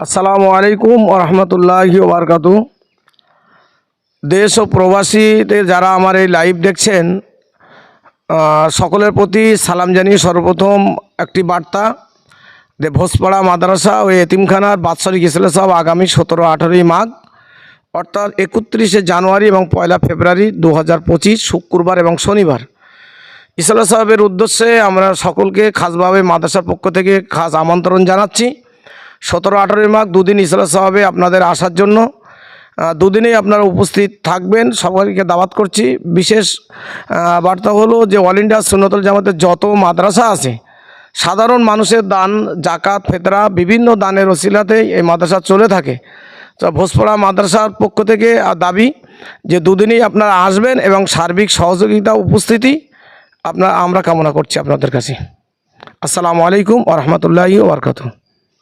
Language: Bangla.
আসসালামু আলাইকুম রহমতুল্লাহি ওবরকাতু দেশ ও প্রবাসীতে যারা আমার এই লাইভ দেখছেন সকলের প্রতি সালাম জানিয়ে সর্বপ্রথম একটি বার্তা, যে ভোজপাড়া মাদ্রাসা ও এতিমখানার বাৎসরিক ইসলে সব আগামী সতেরো আঠারোই মাঘ, অর্থাৎ একত্রিশে জানুয়ারি এবং পয়লা ফেব্রুয়ারি দু হাজার পঁচিশ, শুক্রবার এবং শনিবার। ইসলা সাহেবের উদ্দেশ্যে আমরা সকলকে খাসভাবে মাদ্রাসার পক্ষ থেকে খাস আমন্ত্রণ জানাচ্ছি। সতেরো, আঠারোই মাঘ দুদিন ইসলা হবে আপনাদের আসার জন্য। দুদিনেই আপনারা উপস্থিত থাকবেন। সবাইকে দাওয়াত করছি। বিশেষ বার্তা হলো যে অল ইন্ডিয়া সুন্নতল জামাতের যত মাদ্রাসা আছে, সাধারণ মানুষের দান জাকাত ফেতরা, বিভিন্ন দানের ওসিলাতেই এই মাদ্রাসা চলে থাকে। তো ভোজপাড়া মাদ্রাসার পক্ষ থেকে দাবি যে দুদিনই আপনারা আসবেন এবং সার্বিক সহযোগিতা, উপস্থিতি আপনার, আমরা কামনা করছি আপনাদের কাছে। আসসালামু আলাইকুম আ রহমতুল্লাহি